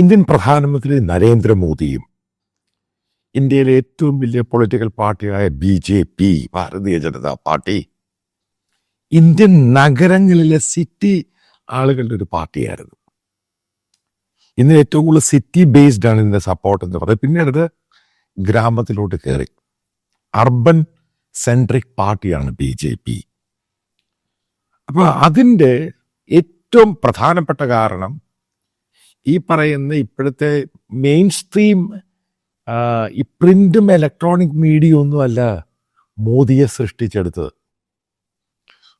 Indian പ്രധാനമന്ത്രി നരേന്ദ്രമോദിയും ഇന്ത്യയിലെ ഏറ്റവും വലിയ political പാർട്ടിയായ B J P Bharatiya Janata Party Indian നഗരങ്ങളിലെ സിറ്റി ആളുകളുടെ ഒരു പാർട്ടിയായിരുന്നു. ഇന്ന് ഏറ്റവും കൂടുതൽ സിറ്റി ബേസ്ഡ് ആണ് ഇതിന്റെ സപ്പോർട്ട് എന്ന് പറയുന്നത്. പിന്നീട് ഗ്രാമത്തിലോട്ട് കയറി. അർബൻ സെൻട്രിക് പാർട്ടിയാണ് ബി ജെ പി. അപ്പൊ അതിന്റെ ഏറ്റവും പ്രധാനപ്പെട്ട കാരണം ഈ പറയുന്ന ഇപ്പോഴത്തെ മെയിൻ സ്ട്രീം ഈ പ്രിന്റും ഇലക്ട്രോണിക് മീഡിയ ഒന്നുമല്ല മോദിയെ സൃഷ്ടിച്ചെടുത്തത്.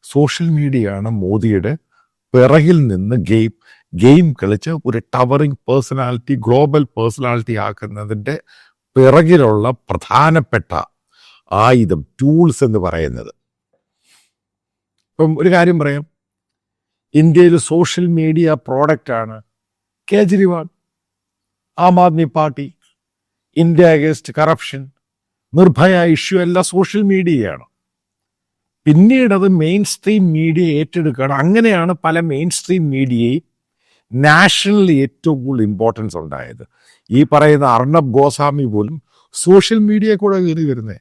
സോഷ്യൽ മീഡിയയാണ് മോദിയുടെ പിറകിൽ നിന്ന് ഗെയിം ഗെയിം കളിച്ച് ഒരു ടവറിങ് പേഴ്സണാലിറ്റി ഗ്ലോബൽ പേഴ്സണാലിറ്റി ആക്കുന്നതിന്റെ പിറകിലുള്ള പ്രധാനപ്പെട്ട ആയുധം ടൂൾസ് എന്ന് പറയുന്നത്. ഇപ്പം ഒരു കാര്യം പറയാം. ഇന്ത്യയിൽ സോഷ്യൽ മീഡിയ പ്രോഡക്റ്റ് ആണ് Kejriwal Aam Aadmi Party India against corruption Nirbhaya issue എല്ലാം സോഷ്യൽ മീഡിയയാണ് പിന്നീട് അത് മെയിൻ സ്ട്രീം മീഡിയ ഏറ്റെടുക്കുകയാണ്. അങ്ങനെയാണ് പല മെയിൻ സ്ട്രീം മീഡിയയും നാഷണലി ഏറ്റവും കൂടുതൽ ഇമ്പോർട്ടൻസ് ഉണ്ടായത്. ഈ പറയുന്ന അർണബ് ഗോസ്വാമി പോലും സോഷ്യൽ മീഡിയ കൂടെ കയറി വരുന്നത്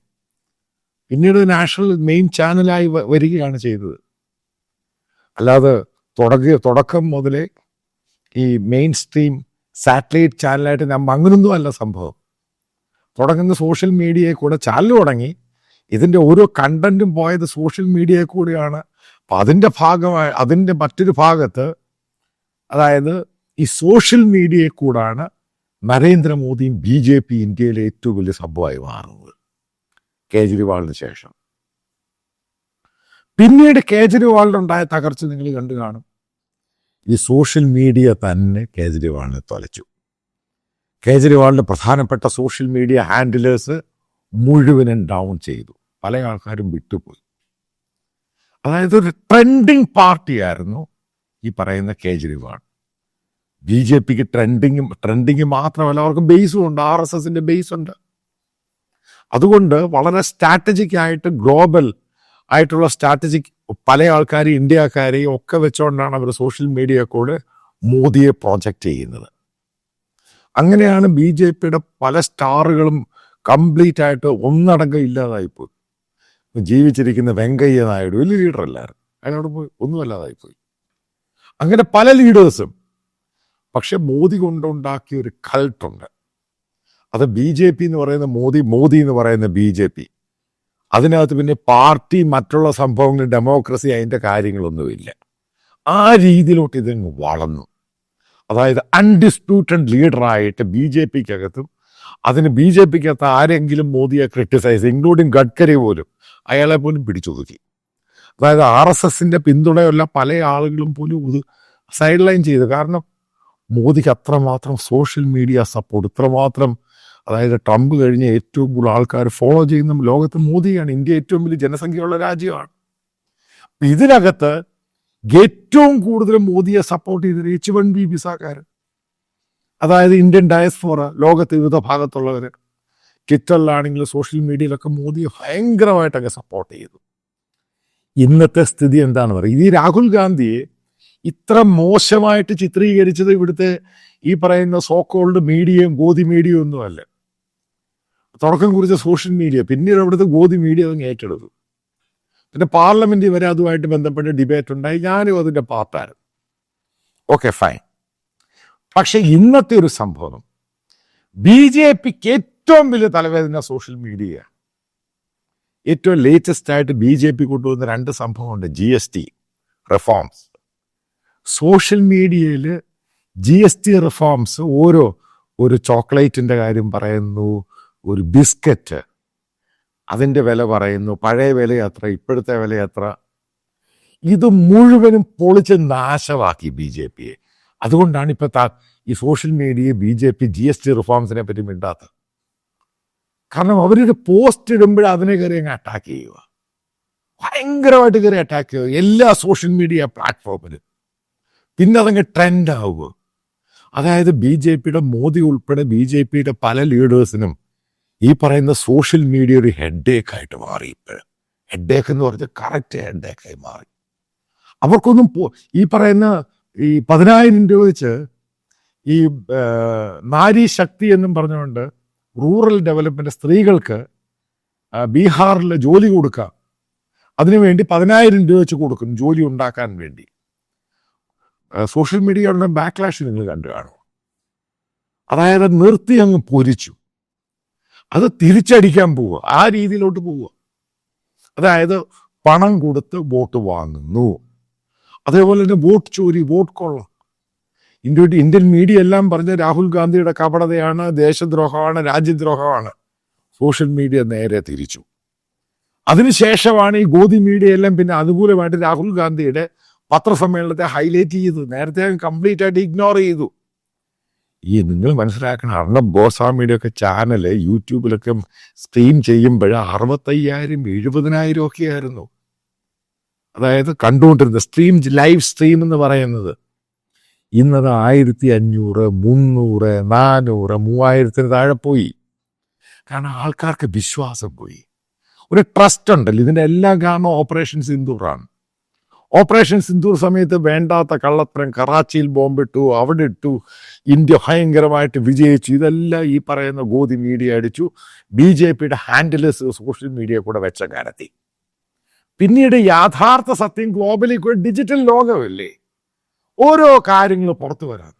പിന്നീട് നാഷണൽ മെയിൻ ചാനലായി വരികയാണ് ചെയ്തത്. അല്ലാതെ തുടങ്ങിയ തുടക്കം മുതലേ ഈ മെയിൻ സ്ട്രീം സാറ്റലൈറ്റ് ചാനലായിട്ട് നമ്മ അങ്ങനൊന്നും അല്ല സംഭവം. തുടങ്ങുന്ന സോഷ്യൽ മീഡിയയിൽ കൂടെ ചാനൽ തുടങ്ങി ഇതിന്റെ ഓരോ കണ്ടന്റും പോയത് സോഷ്യൽ മീഡിയയിൽ കൂടിയാണ്. അപ്പം അതിന്റെ ഭാഗമായി അതിന്റെ മറ്റൊരു ഭാഗത്ത് അതായത് ഈ സോഷ്യൽ മീഡിയയിൽ കൂടാണ് നരേന്ദ്രമോദിയും ബി ജെ പി ഇന്ത്യയിലെ ഏറ്റവും വലിയ സംഭവമായി മാറുന്നത്. കേജ്രിവാളിന് ശേഷം. പിന്നീട് കേജ്രിവാളിനുണ്ടായ തകർച്ച നിങ്ങൾ കണ്ടു കാണും. ഈ സോഷ്യൽ മീഡിയ തന്നെ കേജ്രിവാളിനെ തൊലച്ചു. കേജ്രിവാളിന്റെ പ്രധാനപ്പെട്ട സോഷ്യൽ മീഡിയ ഹാൻഡിലേഴ്സ് മുഴുവനും ഡൗൺ ചെയ്തു. പല ആൾക്കാരും വിട്ടുപോയി. അതായത് ഒരു ട്രെൻഡിങ് പാർട്ടിയായിരുന്നു ഈ പറയുന്ന കേജ്രിവാൾ. ബി ജെ പിക്ക് ട്രെൻഡിങ് ട്രെൻഡിങ് മാത്രമല്ല അവർക്ക് ബേസും ഉണ്ട് ആർ എസ് എസിന്റെ ബേസ് ഉണ്ട് അതുകൊണ്ട് വളരെ സ്ട്രാറ്റജിക് ആയിട്ട് ഗ്ലോബൽ ആയിട്ടുള്ള സ്ട്രാറ്റജിക് പല ആൾക്കാരും ഇന്ത്യക്കാരെയും ഒക്കെ വെച്ചുകൊണ്ടാണ് അവർ സോഷ്യൽ മീഡിയ കൂടെ മോദിയെ പ്രൊജക്റ്റ് ചെയ്യുന്നത്. അങ്ങനെയാണ് ബി ജെ പിയുടെ പല സ്റ്റാറുകളും കംപ്ലീറ്റ് ആയിട്ട് ഒന്നടങ്കം ഇല്ലാതായിപ്പോയി. ജീവിച്ചിരിക്കുന്ന വെങ്കയ്യ നായിഡു വലിയ ലീഡർ അല്ലായിരുന്നു അയാളോട് പോയി. ഒന്നുമല്ലാതായിപ്പോയി അങ്ങനെ പല ലീഡേഴ്സും പക്ഷെ മോദി കൊണ്ടുണ്ടാക്കിയ ഒരു കൾട്ടുണ്ട്. അത് ബി ജെ പി എന്ന് പറയുന്ന മോദി മോദി എന്ന് പറയുന്ന ബി ജെ പി. അതിനകത്ത് പിന്നെ പാർട്ടി മറ്റുള്ള സംഭവങ്ങൾ ഡെമോക്രസി അതിന്റെ കാര്യങ്ങളൊന്നുമില്ല. ആ രീതിയിലോട്ട് ഇതങ്ങ് വളർന്നു. അതായത് അൺഡിസ്പ്യൂട്ടഡ് ലീഡറായിട്ട് ബി ജെ പിക്കകത്തും അതിന് ബി ജെ പിക്കകത്ത് ആരെങ്കിലും മോദിയെ ക്രിട്ടിസൈസ് ഇൻക്ലൂഡിങ് ഗഡ്കരി പോലും അയാളെ പോലും പിടിച്ചൊതുക്കി. അതായത് ആർ എസ് എസിന്റെ പിന്തുണയുള്ള പല ആളുകളും പോലും ഇത് സൈഡ് ലൈൻ ചെയ്തു. കാരണം മോദിക്ക് അത്രമാത്രം സോഷ്യൽ മീഡിയ സപ്പോർട്ട് ഇത്രമാത്രം അതായത് ട്രംപ് കഴിഞ്ഞ് ഏറ്റവും കൂടുതൽ ആൾക്കാർ ഫോളോ ചെയ്യുന്ന ലോകത്ത് മോദിയാണ്. ഇന്ത്യ ഏറ്റവും വലിയ ജനസംഖ്യയുള്ള രാജ്യമാണ്. ഇതിനകത്ത് ഏറ്റവും കൂടുതൽ മോദിയെ സപ്പോർട്ട് ചെയ്തത് എച്ച് വൺ ബി വിസാക്കാർ. അതായത് ഇന്ത്യൻ ഡയസ്ഫോറ ലോകത്ത് വിവിധ ഭാഗത്തുള്ളവർ. ട്വിറ്ററിലാണെങ്കിലും സോഷ്യൽ മീഡിയയിലൊക്കെ മോദിയെ ഭയങ്കരമായിട്ടൊക്കെ സപ്പോർട്ട് ചെയ്തു. ഇന്നത്തെ സ്ഥിതി എന്താണെന്ന് പറയും ഈ രാഹുൽ ഗാന്ധിയെ ഇത്ര മോശമായിട്ട് ചിത്രീകരിച്ചത് ഇവിടുത്തെ ഈ പറയുന്ന സോക്കോൾഡ് മീഡിയയും ഗോതി മീഡിയയും ഒന്നുമല്ല. തുടക്കം കുറിച്ച സോഷ്യൽ മീഡിയ പിന്നീട് അവിടുത്തെ ഗോതി മീഡിയ അങ്ങ് ഏറ്റെടുത്തു. പിന്നെ പാർലമെന്റിൽ വരെ അതുമായിട്ട് ബന്ധപ്പെട്ട് ഡിബേറ്റ് ഉണ്ടായി. ഞാനും അതിന്റെ പാർട്ടായിരുന്നു ഓക്കെ ഫൈൻ പക്ഷേ ഇന്നത്തെ ഒരു സംഭവം ബി ജെ പിക്ക് ഏറ്റവും വലിയ തലവേദന സോഷ്യൽ മീഡിയ ഏറ്റവും ലേറ്റസ്റ്റ് ആയിട്ട് ബി ജെ പി കൊണ്ടുവന്ന രണ്ട് സംഭവമുണ്ട് G S T reforms social മീഡിയയിൽ ജി എസ് ടി റിഫോംസ് ഓരോ ഒരു ചോക്ലേറ്റിന്റെ കാര്യം പറയുന്നു ഒരു ബിസ്ക്കറ്റ്. അതിന്റെ വില പറയുന്നു. പഴയ വില എത്ര? ഇപ്പോഴത്തെ വില എത്ര? ഇത് മുഴുവനും പൊളിച്ച് നാശമാക്കി ബി ജെ പിയെ അതുകൊണ്ടാണ് ഇപ്പോൾ താ ഈ social മീഡിയയെ B J P G S T റിഫോംസിനെ പറ്റി മിണ്ടാത്തത്. കാരണം അവരുടെ പോസ്റ്റ് ഇടുമ്പോൾ അതിനെ കയറി അങ്ങ് അറ്റാക്ക് ചെയ്യുക. ഭയങ്കരമായിട്ട് കയറി അറ്റാക്ക് ചെയ്യുക. എല്ലാ സോഷ്യൽ മീഡിയ പ്ലാറ്റ്ഫോമിലും. പിന്നെ അതങ്ങ് ട്രെൻഡ് ആവുക. അതായത് ബി ജെ പിയുടെ മോദി ഉൾപ്പെടെ ബി ജെ പിയുടെ പല ലീഡേഴ്സിനും ഈ പറയുന്ന സോഷ്യൽ മീഡിയ ഒരു ഹെഡേക്ക് ആയിട്ട് മാറി ഇപ്പോഴും. ഹെഡേക്ക് എന്ന് പറഞ്ഞാൽ കറക്റ്റ് ഹെഡേക്കായി മാറി. അവർക്കൊന്നും പോ ഈ പറയുന്ന ഈ പതിനായിരം രൂപ വെച്ച് ഈ നാരി ശക്തി എന്നും പറഞ്ഞുകൊണ്ട് റൂറൽ ഡെവലപ്മെന്റ് സ്ത്രീകൾക്ക് ബീഹാറിൽ ജോലി കൊടുക്കാം. അതിനുവേണ്ടി പതിനായിരം രൂപ വെച്ച് കൊടുക്കും ജോലി ഉണ്ടാക്കാൻ വേണ്ടി. സോഷ്യൽ മീഡിയയുടെ ബാക്ക്ലാഷ് നിങ്ങൾ കണ്ടു കാണും. അതായത് നിർത്തി അങ്ങ് പൊരിച്ചു. അത് തിരിച്ചടിക്കാൻ പോവുക. ആ രീതിയിലോട്ട് പോവുക. അതായത് പണം കൊടുത്ത് വോട്ട് വാങ്ങുന്നു. അതേപോലെ തന്നെ വോട്ട് ചോരി വോട്ട് കൊള്ള. ഇന്ത്യയുടെ ഇന്ത്യൻ മീഡിയ എല്ലാം പറഞ്ഞ രാഹുൽ ഗാന്ധിയുടെ കപടതയാണ് ദേശദ്രോഹമാണ് രാജ്യദ്രോഹമാണ്. സോഷ്യൽ മീഡിയ നേരെ തിരിച്ചു. അതിനുശേഷമാണ് ഈ ഗോതി മീഡിയ എല്ലാം പിന്നെ അനുകൂലമായിട്ട് രാഹുൽ ഗാന്ധിയുടെ പത്രസമ്മേളനത്തെ ഹൈലൈറ്റ് ചെയ്തു നേരത്തെ കംപ്ലീറ്റ് ആയിട്ട് ഇഗ്നോർ ചെയ്തു. ഈ നിങ്ങൾ മനസ്സിലാക്കണം. അർണബ് ഗോസ്വാമിയുടെ ഒക്കെ ചാനൽ യൂട്യൂബിലൊക്കെ സ്ട്രീം ചെയ്യുമ്പോൾ അറുപത്തയ്യായിരം എഴുപതിനായിരം ഒക്കെ ആയിരുന്നു. അതായത് കണ്ടുകൊണ്ടിരുന്നത് സ്ട്രീം ലൈവ് സ്ട്രീം എന്ന് പറയുന്നത്. ഇന്നത് ആയിരത്തി അഞ്ഞൂറ് മുന്നൂറ് നാനൂറ് മൂവായിരത്തിന് താഴെ പോയി. കാരണം ആൾക്കാർക്ക് വിശ്വാസം പോയി. ഒരു ട്രസ്റ്റ് ഉണ്ടല്ലോ. ഇതിന്റെ എല്ലാം കാരണം ഓപ്പറേഷൻ സിന്ദൂറാണ്. ഓപ്പറേഷൻ സിന്ദൂർ സമയത്ത് വേണ്ടാത്ത കള്ളത്തരം കറാച്ചിയിൽ ബോംബിട്ടു അവിടെ ഇട്ടു. ഇന്ത്യ ഭയങ്കരമായിട്ട് വിജയിച്ചു. ഇതെല്ലാം ഈ പറയുന്ന ഗോതി മീഡിയ അടിച്ചു. ബി ജെ പിയുടെ ഹാൻഡിലേഴ്സ് സോഷ്യൽ മീഡിയ കൂടെ വെച്ച കാലത്തി. പിന്നീട് യാഥാർത്ഥ സത്യം ഗ്ലോബലി കൂടെ ഡിജിറ്റൽ ലോകമല്ലേ? ഓരോ കാര്യങ്ങൾ പുറത്തു വരാൻ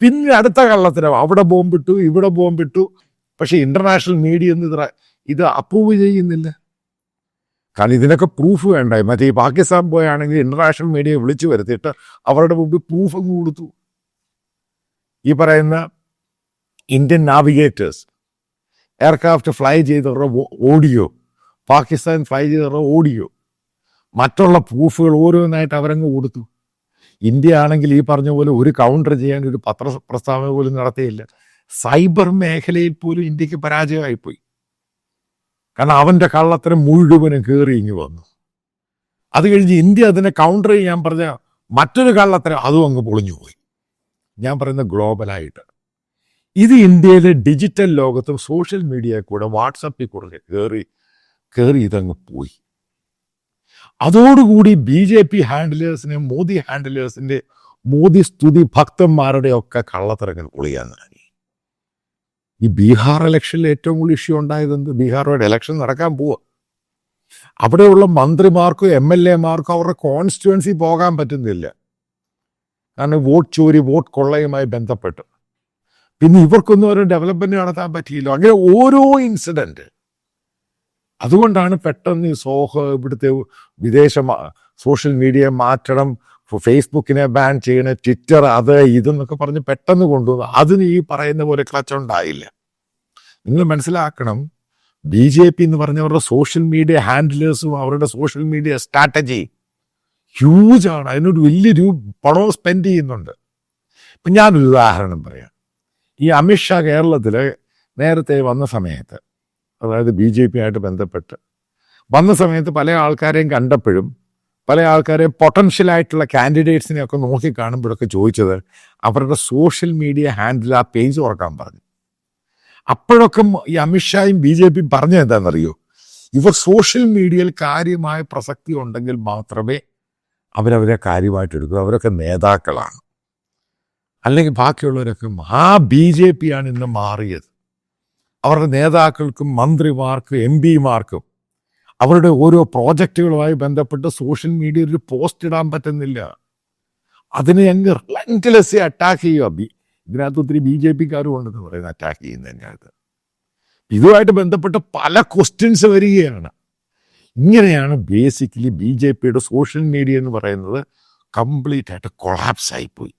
പിന്നെ അടുത്ത കള്ളത്തരം അവിടെ ബോംബിട്ടു ഇവിടെ ബോംബിട്ടു. പക്ഷേ ഇന്റർനാഷണൽ മീഡിയ ഇത് അപ്രൂവ് ചെയ്യുന്നില്ല. കാരണം ഇതിനൊക്കെ പ്രൂഫ് വേണ്ടായി. മറ്റേ ഈ പാകിസ്ഥാൻ പോയാണെങ്കിൽ ഇന്റർനാഷണൽ മീഡിയ വിളിച്ചു വരുത്തിയിട്ട് അവരുടെ മുമ്പിൽ പ്രൂഫ് അങ്ങ് കൊടുത്തു. ഈ പറയുന്ന ഇന്ത്യൻ നാവിഗേറ്റേഴ്സ് എയർക്രാഫ്റ്റ് ഫ്ലൈ ചെയ്തവരുടെ ഓഡിയോ പാകിസ്ഥാൻ ഫ്ലൈ ചെയ്തവരുടെ ഓഡിയോ മറ്റുള്ള പ്രൂഫുകൾ ഓരോന്നായിട്ട് അവരങ്ങ് കൊടുത്തു. ഇന്ത്യ ആണെങ്കിൽ ഈ പറഞ്ഞ പോലെ ഒരു കൗണ്ടർ ചെയ്യാൻ ഒരു പത്ര പ്രസ്താവന പോലും നടത്തിയില്ല. സൈബർ മേഖലയിൽ പോലും ഇന്ത്യയ്ക്ക് പരാജയമായിപ്പോയി. കാരണം അവന്റെ കള്ളത്തരം മുഴുവനും കയറി ഇങ്ങ് വന്നു. അത് കഴിഞ്ഞ് ഇന്ത്യ അതിനെ കൗണ്ടർ ചെയ്യാൻ പറഞ്ഞ മറ്റൊരു കള്ളത്തരം അതും അങ്ങ് പൊളിഞ്ഞു പോയി. ഞാൻ പറയുന്ന ഗ്ലോബലായിട്ട് ഇത് ഇന്ത്യയിലെ ഡിജിറ്റൽ ലോകത്തും സോഷ്യൽ മീഡിയ കൂടെ വാട്സപ്പിൽ കൂടെ കയറി കയറി ഇതങ്ങ് പോയി. അതോടുകൂടി ബി ജെ പി ഹാൻഡിലേഴ്സിനെ മോദി ഹാൻഡിലേഴ്സിന്റെ മോദി സ്തുതി ഭക്തന്മാരുടെ ഒക്കെ കള്ളത്തരങ്ങൾ പൊളിയാൻ തുടങ്ങി. ഈ ബീഹാർ ഇലക്ഷനിൽ ഏറ്റവും കൂടുതൽ ഇഷ്യൂ ഉണ്ടായത് എന്ത്? ബീഹാറുമായിട്ട് ഇലക്ഷൻ നടക്കാൻ പോവുക അവിടെയുള്ള മന്ത്രിമാർക്കും എം എൽ എമാർക്കും അവരുടെ കോൺസ്റ്റിറ്റ്യുവൻസി പോകാൻ പറ്റുന്നില്ല. കാരണം വോട്ട് ചോരി വോട്ട് കൊള്ളയുമായി ബന്ധപ്പെട്ട്. പിന്നെ ഇവർക്കൊന്നും ഒരു ഡെവലപ്മെന്റ് നടത്താൻ പറ്റിയില്ല. അങ്ങനെ ഓരോ ഇൻസിഡന്റ് അതുകൊണ്ടാണ് പെട്ടെന്ന് സോഹ ഇവിടുത്തെ വിദേശ സോഷ്യൽ മീഡിയ മാറ്റണം ഫേസ്ബുക്കിനെ ബാൻ ചെയ്യണ ട്വിറ്റർ അത് ഇതെന്നൊക്കെ പറഞ്ഞ് പെട്ടെന്ന് കൊണ്ടുവന്നു അതിന് ഈ പറയുന്ന പോലെ ക്ലച്ച് ഉണ്ടായില്ല. നിങ്ങൾ മനസ്സിലാക്കണം ബി ജെ പി എന്ന് പറഞ്ഞവരുടെ സോഷ്യൽ മീഡിയ ഹാൻഡിലേഴ്സും അവരുടെ സോഷ്യൽ മീഡിയ സ്ട്രാറ്റജി ഹ്യൂജ് ആണ് അതിനൊരു വലിയൊരു പണവും സ്പെൻഡ് ചെയ്യുന്നുണ്ട്. ഇപ്പം ഞാനൊരു ഉദാഹരണം പറയാം. ഈ അമിത്ഷാ കേരളത്തിൽ നേരത്തെ വന്ന സമയത്ത് അതായത് ബി ജെ പി ആയിട്ട് ബന്ധപ്പെട്ട് വന്ന സമയത്ത് പല ആൾക്കാരെയും കണ്ടപ്പോഴും പല ആൾക്കാരെയും പൊട്ടൻഷ്യൽ ആയിട്ടുള്ള കാൻഡിഡേറ്റ്സിനെ ഒക്കെ നോക്കി കാണുമ്പോഴൊക്കെ ചോദിച്ചത് അവരുടെ സോഷ്യൽ മീഡിയ ഹാൻഡിൽ ആ പേജ് തുറക്കാൻ പറഞ്ഞു. അപ്പോഴൊക്കെ ഈ അമിത്ഷായും ബി ജെ പിയും പറഞ്ഞത് എന്താണെന്നറിയോ? ഇവർ സോഷ്യൽ മീഡിയയിൽ കാര്യമായ പ്രസക്തി ഉണ്ടെങ്കിൽ മാത്രമേ അവരവരെ കാര്യമായിട്ട് എടുക്കൂ അവരൊക്കെ നേതാക്കളാണ്. അല്ലെങ്കിൽ ബാക്കിയുള്ളവരൊക്കെ ആ ബി ജെ പി ആണ് ഇന്ന് മാറിയത്. അവരുടെ നേതാക്കൾക്കും മന്ത്രിമാർക്കും എം പിമാർക്കും അവരുടെ ഓരോ പ്രോജക്റ്റുകളുമായി ബന്ധപ്പെട്ട് സോഷ്യൽ മീഡിയയിൽ ഒരു പോസ്റ്റ് ഇടാൻ പറ്റുന്നില്ല. അതിനെ അങ്ങ് റിലന്റ്ലെസ് അറ്റാക്ക് ചെയ്യുക ബി ഇതിനകത്ത് ഒത്തിരി ബി ജെ പിക്കാരും ഉണ്ടെന്ന് പറയുന്നത് അറ്റാക്ക് ചെയ്യുന്നതിനകത്ത് ഇതുമായിട്ട് ബന്ധപ്പെട്ട് പല ക്വസ്റ്റ്യൻസ് വരികയാണ്. ഇങ്ങനെയാണ് ബേസിക്കലി ബി ജെ പിയുടെ സോഷ്യൽ മീഡിയ എന്ന് പറയുന്നത് കംപ്ലീറ്റ് ആയിട്ട് കൊളാപ്സ് ആയിപ്പോയി.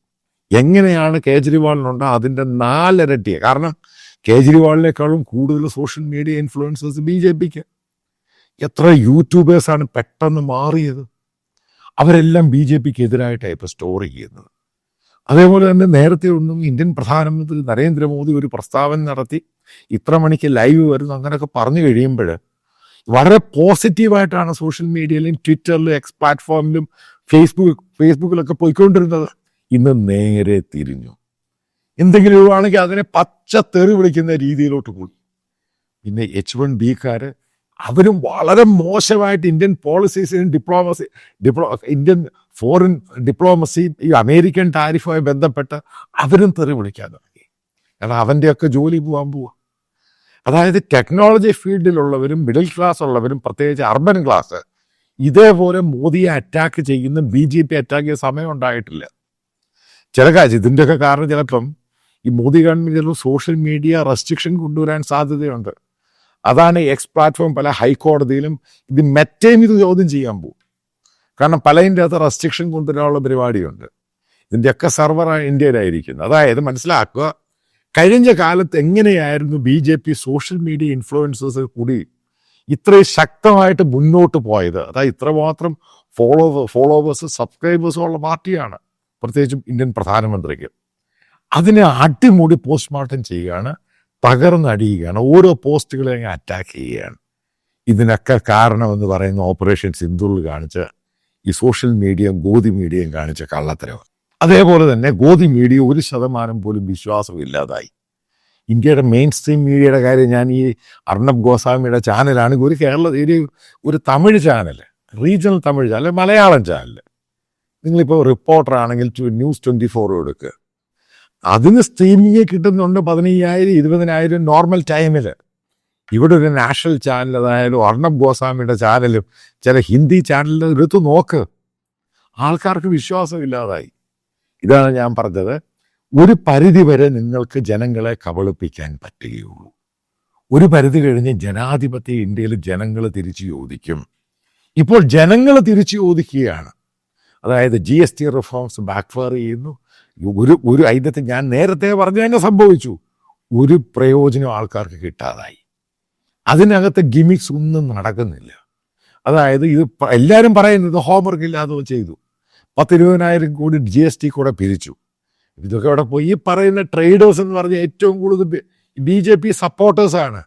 എങ്ങനെയാണ് കേജ്രിവാളിനുണ്ടോ അതിന്റെ നാലിരട്ടിയെ. കാരണം കേജ്രിവാളിനേക്കാളും കൂടുതൽ social media influencers B J പിക്ക്. എത്ര യൂട്യൂബേഴ്സാണ് പെട്ടെന്ന് മാറിയത്? അവരെല്ലാം ബി ജെ പിക്ക് എതിരായിട്ടാണ് ഇപ്പോൾ സ്റ്റോർ ചെയ്യുന്നത്. അതേപോലെ തന്നെ നേരത്തെ ഒന്നും ഇന്ത്യൻ പ്രധാനമന്ത്രി നരേന്ദ്രമോദി ഒരു പ്രസ്താവന നടത്തി ഇത്ര മണിക്ക് ലൈവ് വരുന്നു അങ്ങനെയൊക്കെ പറഞ്ഞു കഴിയുമ്പോൾ വളരെ പോസിറ്റീവായിട്ടാണ് സോഷ്യൽ മീഡിയയിലും ട്വിറ്ററിലും എക്സ് പ്ലാറ്റ്ഫോമിലും ഫേസ്ബുക്ക് ഫേസ്ബുക്കിലൊക്കെ പോയിക്കൊണ്ടിരുന്നത്. ഇന്ന് നേരെ തിരിഞ്ഞു. എന്തെങ്കിലും ആണെങ്കിൽ അതിനെ പച്ച തെറി വിളിക്കുന്ന രീതിയിലോട്ട് പോയി. പിന്നെ എച്ച് വൺ ബിക്കാര് അവരും വളരെ മോശമായിട്ട് ഇന്ത്യൻ പോളിസീസിനും ഡിപ്ലോമസി ഡിപ്ലോ ഇന്ത്യൻ ഫോറിൻ ഡിപ്ലോമസി ഈ അമേരിക്കൻ ടാരിഫുമായി ബന്ധപ്പെട്ട് അവരും തെറി വിളിക്കാൻ തുടങ്ങി. കാരണം അവന്റെയൊക്കെ ജോലി പോകാൻ പോവാ. അതായത് ടെക്നോളജി ഫീൽഡിലുള്ളവരും മിഡിൽ ക്ലാസ് ഉള്ളവരും പ്രത്യേകിച്ച് അർബൻ ക്ലാസ് ഇതേപോലെ മോദിയെ അറ്റാക്ക് ചെയ്യുന്ന ബി ജെ പി അറ്റാക്ക് ചെയ്യുന്ന സമയം ഉണ്ടായിട്ടില്ല. ചില കാര്യം ഇതിന്റെയൊക്കെ കാരണം ചിലപ്പം ഈ മോദി ഗവൺമെന്റ് ചിലപ്പോൾ സോഷ്യൽ മീഡിയ റെസ്ട്രിക്ഷൻ കൊണ്ടുവരാൻ സാധ്യതയുണ്ട്. അതാണ് എക്സ് പ്ലാറ്റ്ഫോം പല ഹൈക്കോടതിയിലും ഇത് മെറ്റേം ഇത് ചോദ്യം ചെയ്യാൻ പോകും. കാരണം പലതിന്റെ അകത്ത് റെസ്ട്രിക്ഷൻ കൊണ്ടുവരാനുള്ള പരിപാടിയുണ്ട്. ഇതിന്റെയൊക്കെ സെർവർ ഇന്ത്യയിലായിരിക്കുന്നത് അതായത് മനസ്സിലാക്കുക കഴിഞ്ഞ കാലത്ത് എങ്ങനെയായിരുന്നു B J P social media influencers കൂടി ഇത്രയും ശക്തമായിട്ട് മുന്നോട്ട് പോയത്. അതായത് ഇത്രമാത്രം ഫോളോ ഫോളോവേഴ്സ് സബ്സ്ക്രൈബേഴ്സും ഉള്ള പാർട്ടിയാണ്. പ്രത്യേകിച്ചും ഇന്ത്യൻ പ്രധാനമന്ത്രിക്ക്. അതിനെ അടിമൂടി പോസ്റ്റ്മോർട്ടം ചെയ്യുകയാണ് തകർന്നടിയുകയാണ്. ഓരോ പോസ്റ്റുകളെ അങ്ങ് അറ്റാക്ക് ചെയ്യുകയാണ്. ഇതിനൊക്കെ കാരണമെന്ന് പറയുന്ന ഓപ്പറേഷൻ സിന്ധുറിൽ കാണിച്ച ഈ സോഷ്യൽ മീഡിയയും ഗോതി മീഡിയയും കാണിച്ച കള്ളത്തരവ്. അതേപോലെ തന്നെ ഗോതി മീഡിയ ഒരു ശതമാനം പോലും വിശ്വാസമില്ലാതായി ഇന്ത്യയുടെ മെയിൻ സ്ട്രീം മീഡിയയുടെ കാര്യം ഞാൻ ഈ അർണബ് ഗോസ്വാമിയുടെ ചാനലാണെങ്കിൽ ഒരു കേരള ഒരു ഒരു Tamil channel regional Tamil channel Malayalam channel നിങ്ങളിപ്പോൾ റിപ്പോർട്ടർ ആണെങ്കിൽ ന്യൂസ് ട്വന്റി ഫോർ എടുക്കുക അതിന് സ്ട്രീമിങ് കിട്ടുന്നുണ്ട് പതിനയ്യായിരം ഇരുപതിനായിരം നോർമൽ ടൈമിൽ ഇവിടെ ഒരു നാഷണൽ ചാനൽ അതായാലും അർണബ് ഗോസ്വാമിയുടെ ചാനലും ചില ഹിന്ദി ചാനലിൽ എടുത്തു നോക്ക്. ആൾക്കാർക്ക് വിശ്വാസമില്ലാതായി ഇതാണ് ഞാൻ പറഞ്ഞത്. ഒരു പരിധി വരെ നിങ്ങൾക്ക് ജനങ്ങളെ കബളിപ്പിക്കാൻ പറ്റുകയുള്ളൂ. ഒരു പരിധി കഴിഞ്ഞ് ജനാധിപത്യ ഇന്ത്യയിൽ ജനങ്ങൾ തിരിച്ചു ചോദിക്കും. ഇപ്പോൾ ജനങ്ങൾ തിരിച്ചു ചോദിക്കുകയാണ്. അതായത് G S T reforms backfire ചെയ്യുന്നു. ഒരു ഒരു അതിനകത്ത് ഞാൻ നേരത്തെ പറഞ്ഞു തന്നെ സംഭവിച്ചു. ഒരു പ്രയോജനം ആൾക്കാർക്ക് കിട്ടാതായി. അതിനകത്ത് ഗിമിക്സ് ഒന്നും നടക്കുന്നില്ല. അതായത് ഇത് എല്ലാവരും പറയുന്നത് ഹോംവർക്ക് ഇല്ലാതെ ചെയ്തു. പത്തിരുപതിനായിരം കോടി ജി എസ് ടി കൂടെ പിരിച്ചു. ഇതൊക്കെ അവിടെ പോയി. ഈ പറയുന്ന ട്രേഡേഴ്സ് എന്ന് പറഞ്ഞ ഏറ്റവും കൂടുതൽ ബി ജെ പി സപ്പോർട്ടേഴ്സാണ്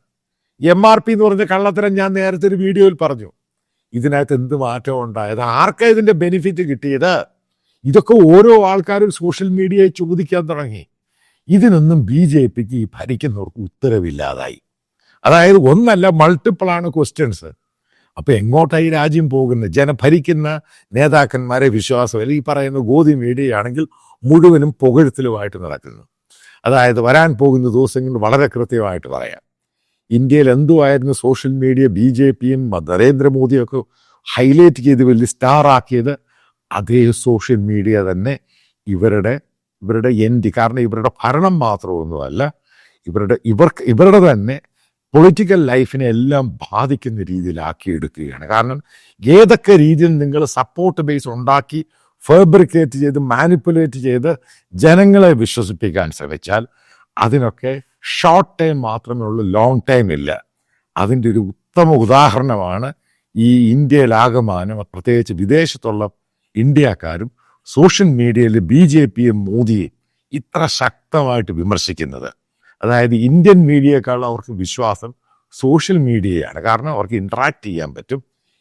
എം ആർ പി എന്ന് പറഞ്ഞ കള്ളത്തരം ഞാൻ നേരത്തെ ഒരു വീഡിയോയിൽ പറഞ്ഞു. ഇതിനകത്ത് എന്ത് മാറ്റം ഉണ്ടായത്? ആർക്കാ ഇതിന്റെ ബെനിഫിറ്റ് കിട്ടിയത്? ഇതൊക്കെ ഓരോ ആൾക്കാരും സോഷ്യൽ മീഡിയയെ ചോദിക്കാൻ തുടങ്ങി. ഇതിനൊന്നും ബി ജെ പിക്ക് ഈ ഭരിക്കുന്നവർക്ക് ഉത്തരവില്ലാതായി. അതായത് ഒന്നല്ല മൾട്ടിപ്പിൾ ആണ് ക്വസ്റ്റ്യൻസ് അപ്പൊ എങ്ങോട്ടായി രാജ്യം പോകുന്നത് ജന ഭരിക്കുന്ന നേതാക്കന്മാരെ വിശ്വാസം അല്ലെങ്കിൽ ഈ പറയുന്ന ഗോതി മീഡിയയാണെങ്കിൽ മുഴുവനും പുകഴ്ത്തലുമായിട്ട് നടക്കുന്നു. അതായത് വരാൻ പോകുന്ന ദിവസങ്ങളിൽ വളരെ കൃത്യമായിട്ട് പറയാം. ഇന്ത്യയിൽ എന്തുമായിരുന്നു സോഷ്യൽ മീഡിയ ബി ജെ പിയും നരേന്ദ്രമോദിയൊക്കെ ഹൈലൈറ്റ് ചെയ്ത് വലിയ സ്റ്റാർ ആക്കിയത് അതേ സോഷ്യൽ മീഡിയ തന്നെ ഇവരുടെ ഇവരുടെ എൻഡി കാരണം ഇവരുടെ ഭരണം മാത്രമൊന്നുമല്ല ഇവരുടെ ഇവർക്ക് ഇവരുടെ തന്നെ പൊളിറ്റിക്കൽ ലൈഫിനെ എല്ലാം ബാധിക്കുന്ന രീതിയിലാക്കിയെടുക്കുകയാണ്. കാരണം ഏതൊക്കെ രീതിയിൽ നിങ്ങൾ സപ്പോർട്ട് ബേസ് ഉണ്ടാക്കി ഫേബ്രിക്കേറ്റ് ചെയ്ത് മാനിപ്പുലേറ്റ് ചെയ്ത് ജനങ്ങളെ വിശ്വസിപ്പിക്കാൻ ശ്രമിച്ചാൽ അതിനൊക്കെ ഷോർട്ട് ടൈം മാത്രമേ ഉള്ളൂ ലോങ് ടൈം ഇല്ല. അതിന്റെ ഒരു ഉത്തമ ഉദാഹരണമാണ് ഈ ഇന്ത്യയിലാകമാനം പ്രത്യേകിച്ച് വിദേശത്തുള്ള ഇന്ത്യക്കാരും സോഷ്യൽ മീഡിയയിൽ ബി ജെ പിയും മോദിയെ ഇത്ര ശക്തമായിട്ട് വിമർശിക്കുന്നത്. അതായത് ഇന്ത്യൻ മീഡിയയെക്കാളും അവർക്ക് വിശ്വാസം സോഷ്യൽ മീഡിയയാണ്. കാരണം അവർക്ക് ഇന്ററാക്ട് ചെയ്യാൻ പറ്റും.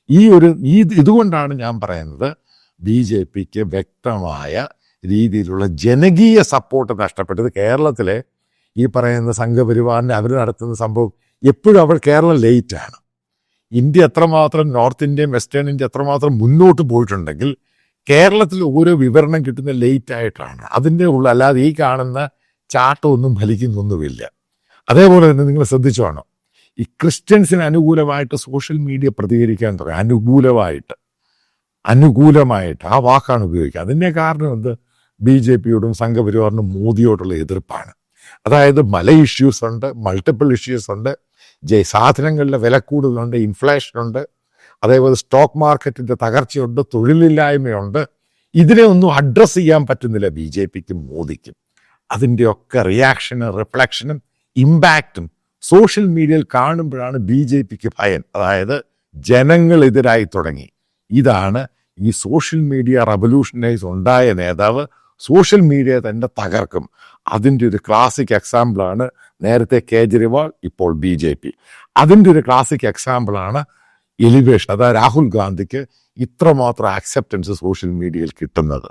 ഈ ഒരു ഈ ഇതുകൊണ്ടാണ് ഞാൻ പറയുന്നത് ബി ജെ പിക്ക് വ്യക്തമായ രീതിയിലുള്ള ജനകീയ സപ്പോർട്ട് നഷ്ടപ്പെട്ടത്. കേരളത്തിലെ ഈ പറയുന്ന സംഘപരിവാറിന് അവർ നടത്തുന്ന സംഭവം എപ്പോഴും അവർ കേരളം ലേറ്റാണ് ഇന്ത്യ എത്രമാത്രം നോർത്ത് ഇന്ത്യയും വെസ്റ്റേൺ ഇന്ത്യ എത്രമാത്രം മുന്നോട്ട് പോയിട്ടുണ്ടെങ്കിൽ കേരളത്തിൽ ഓരോ വിവരണം കിട്ടുന്ന ലേറ്റ് ആയിട്ടാണ്. അതിന്റെ ഉള്ള അല്ലാതെ ഈ കാണുന്ന ചാട്ടമൊന്നും ഫലിക്കുന്നൊന്നുമില്ല. അതേപോലെ തന്നെ നിങ്ങൾ ശ്രദ്ധിച്ചോണം ഈ ക്രിസ്ത്യൻസിന് അനുകൂലമായിട്ട് സോഷ്യൽ മീഡിയ പ്രതികരിക്കാൻ തുടങ്ങി. അനുകൂലമായിട്ട്. അനുകൂലമായിട്ട് ആ വാക്കാണ് ഉപയോഗിക്കുക. അതിന്റെ കാരണം എന്ത്? ബി ജെ പിയോടും സംഘപരിവാറിനും മോദിയോടുള്ള എതിർപ്പാണ്. അതായത് മല ഇഷ്യൂസ് ഉണ്ട് മൾട്ടിപ്പിൾ ഇഷ്യൂസ് ഉണ്ട് സാധനങ്ങളുടെ വില കൂടുതലുണ്ട് ഇൻഫ്ലേഷൻ ഉണ്ട് അതേപോലെ സ്റ്റോക്ക് മാർക്കറ്റിന്റെ തകർച്ചയുണ്ട് തൊഴിലില്ലായ്മയുണ്ട്. ഇതിനെ ഒന്നും അഡ്രസ്സ് ചെയ്യാൻ പറ്റുന്നില്ല ബി ജെ പിക്കും മോദിക്കും അതിന്റെയൊക്കെ റിയാക്ഷനും റിഫ്ലക്ഷനും ഇമ്പാക്റ്റും സോഷ്യൽ മീഡിയയിൽ കാണുമ്പോഴാണ് ബി ജെ പിക്ക് ഭയൻ അതായത് ജനങ്ങൾ എതിരായി തുടങ്ങി. ഇതാണ് ഈ സോഷ്യൽ മീഡിയ റവല്യൂഷനൈസ് ഉണ്ടായ നേതാവ് സോഷ്യൽ മീഡിയ തന്നെ തകർക്കും. അതിന്റെ ഒരു ക്ലാസിക് എക്സാമ്പിളാണ് നേരത്തെ കേജ്രിവാൾ ഇപ്പോൾ ബി ജെ പി അതിന്റെ ഒരു ക്ലാസിക് എക്സാമ്പിളാണ് എലിവേഷൻ അതായത് രാഹുൽ ഗാന്ധിക്ക് ഇത്രമാത്രം അക്സെപ്റ്റൻസ് സോഷ്യൽ മീഡിയയിൽ കിട്ടുന്നത്.